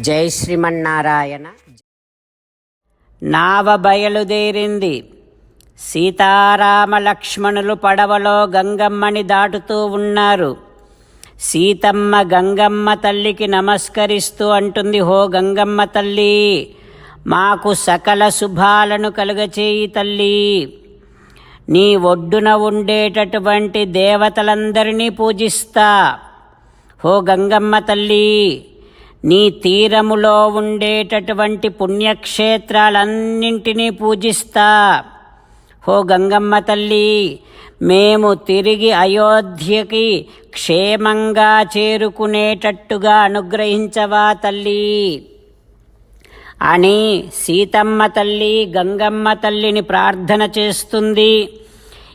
జై శ్రీమన్నారాయణ. నావ బయలుదేరింది. సీతారామ లక్ష్మణులు పడవలో గంగమ్మని దాటుతూ ఉన్నారు. సీతమ్మ గంగమ్మ తల్లికి నమస్కరిస్తూ అంటుంది హో గంగమ్మ తల్లి మాకు సకల శుభాలను కలుగచేయి తల్లి. నీ ఒడ్డున ఉండేటటువంటి దేవతలందరినీ పూజిస్తా. హో గంగమ్మ తల్లి నీ తీరములో ఉండేటటువంటి పుణ్యక్షేత్రాలన్నింటినీ పూజిస్తా. హో గంగమ్మ తల్లి మేము తిరిగి అయోధ్యకి క్షేమంగా చేరుకునేటట్టుగా అనుగ్రహించవా తల్లి? అని సీతమ్మ తల్లి గంగమ్మ తల్లిని ప్రార్థన చేస్తుంది.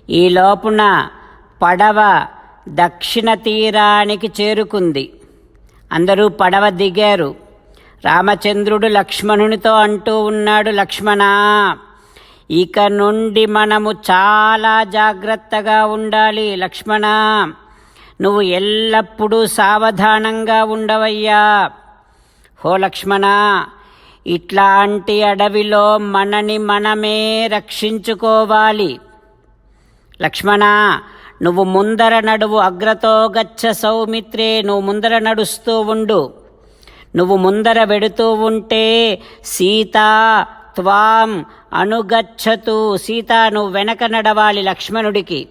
ఈ లోపున పడవ దక్షిణ తీరానికి చేరుకుంది. అందరూ పడవ దిగారు. రామచంద్రుడు లక్ష్మణునితో అంటూ ఉన్నాడు లక్ష్మణ ఇక నుండి మనము చాలా జాగ్రత్తగా ఉండాలి. లక్ష్మణ నువ్వు ఎల్లప్పుడూ సావధానంగా ఉండవయ్యా. హో లక్ష్మణ ఇట్లాంటి అడవిలో మనని మనమే రక్షించుకోవాలి. లక్ష్మణ నువ్వు ముందర నడువు అగ్రతో గచ్చ సౌమిత్రే నువ్వు ముందర నడుస్తూ ఉండు. నువ్వు ముందర వెడుతూ ఉంటే సీత త్వాం అనుగచ్చతు సీత నువ్వు వెనక నడవాలి లక్ష్మణుడికి.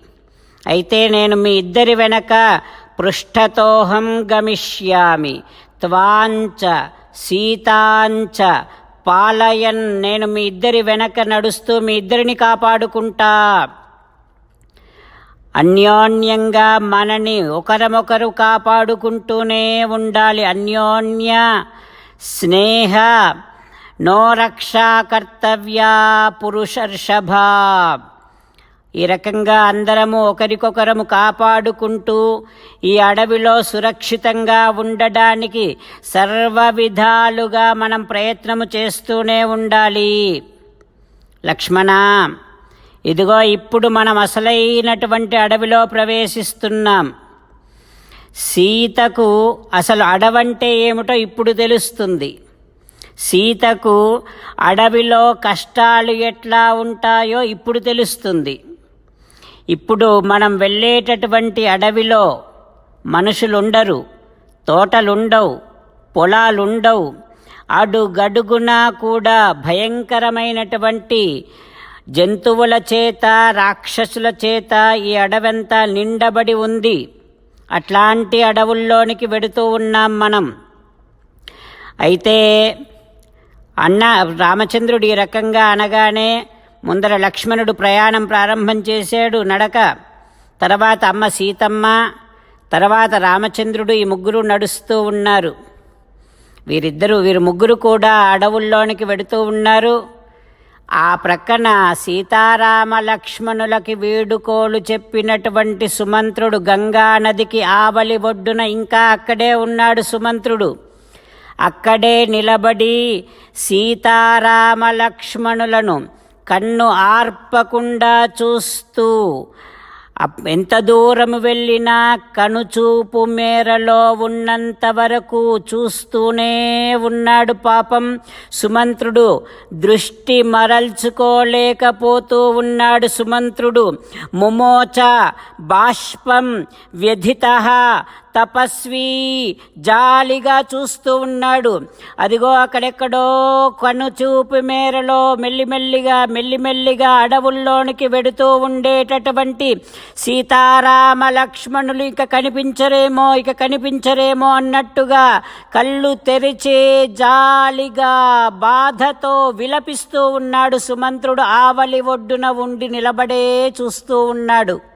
అయితే నేను మీ ఇద్దరి వెనక పృష్ఠతోహం గమిష్యామి. త్వాంచ సీతాంచ పాలయన్ నేను మీ ఇద్దరి వెనక నడుస్తూ మీ ఇద్దరిని కాపాడుకుంటా. అన్యోన్యంగా మనని ఒకరమొకరు కాపాడుకుంటూనే ఉండాలి. అన్యోన్య స్నేహ నో రక్షా కర్తవ్యా పురుషర్షభ. ఈ రకంగా అందరము ఒకరికొకరము కాపాడుకుంటూ ఈ అడవిలో సురక్షితంగా ఉండడానికి సర్వ విధాలుగా మనం ప్రయత్నము చేస్తూనే ఉండాలి. లక్ష్మణ ఇదిగో ఇప్పుడు మనం అసలైనటువంటి అడవిలో ప్రవేశిస్తున్నాం. సీతకు అసలు అడవంటే ఏమిటో ఇప్పుడు తెలుస్తుంది. సీతకు అడవిలో కష్టాలు ఎట్లా ఉంటాయో ఇప్పుడు తెలుస్తుంది. ఇప్పుడు మనం వెళ్ళేటటువంటి అడవిలో మనుషులుండరు తోటలుండవు పొలాలుండవు. అడుగడుగునా కూడా భయంకరమైనటువంటి జంతువుల చేత రాక్షసుల చేత ఈ అడవంతా నిండబడి ఉంది. అట్లాంటి అడవుల్లోనికి వెడుతూ ఉన్నాం మనం. అయితే అన్న రామచంద్రుడు ఈ రకంగా అనగానే ముందర లక్ష్మణుడు ప్రయాణం ప్రారంభం చేశాడు నడక. తర్వాత అమ్మ సీతమ్మ తర్వాత రామచంద్రుడు ఈ ముగ్గురు నడుస్తూ ఉన్నారు. వీరిద్దరూ వీరు ముగ్గురు కూడా అడవుల్లోనికి వెడుతూ ఉన్నారు. ఆ ప్రక్కన సీతారామ లక్ష్మణులకి వీడుకోలు చెప్పినటువంటి సుమంత్రుడు గంగా నదికి ఆవలి ఒడ్డున ఇంకా అక్కడే ఉన్నాడు సుమంత్రుడు. అక్కడే నిలబడి సీతారామ లక్ష్మణులను కన్ను ఆర్పకుండా చూస్తూ ఎంత దూరం వెళ్ళినా కనుచూపు మేరలో ఉన్నంత వరకు చూస్తూనే ఉన్నాడు పాపం. సుమంత్రుడు దృష్టి మరల్చుకోలేకపోతూ ఉన్నాడు సుమంత్రుడు. ముమోచ బాష్పం వ్యధిత తపస్వి జాలిగా చూస్తూ ఉన్నాడు. అదిగో అక్కడెక్కడో కనుచూపు మేరలో మెల్లిమెల్లిగా మెల్లిమెల్లిగా అడవుల్లోనికి వెడుతూ ఉండేటటువంటి సీతారామ లక్ష్మణులు ఇక కనిపించరేమో ఇక కనిపించరేమో అన్నట్టుగా కళ్ళు తెరిచే జాలిగా బాధతో విలపిస్తూ ఉన్నాడు సుమంత్రుడు. ఆవలి ఒడ్డున ఉండి నిలబడే చూస్తూ ఉన్నాడు.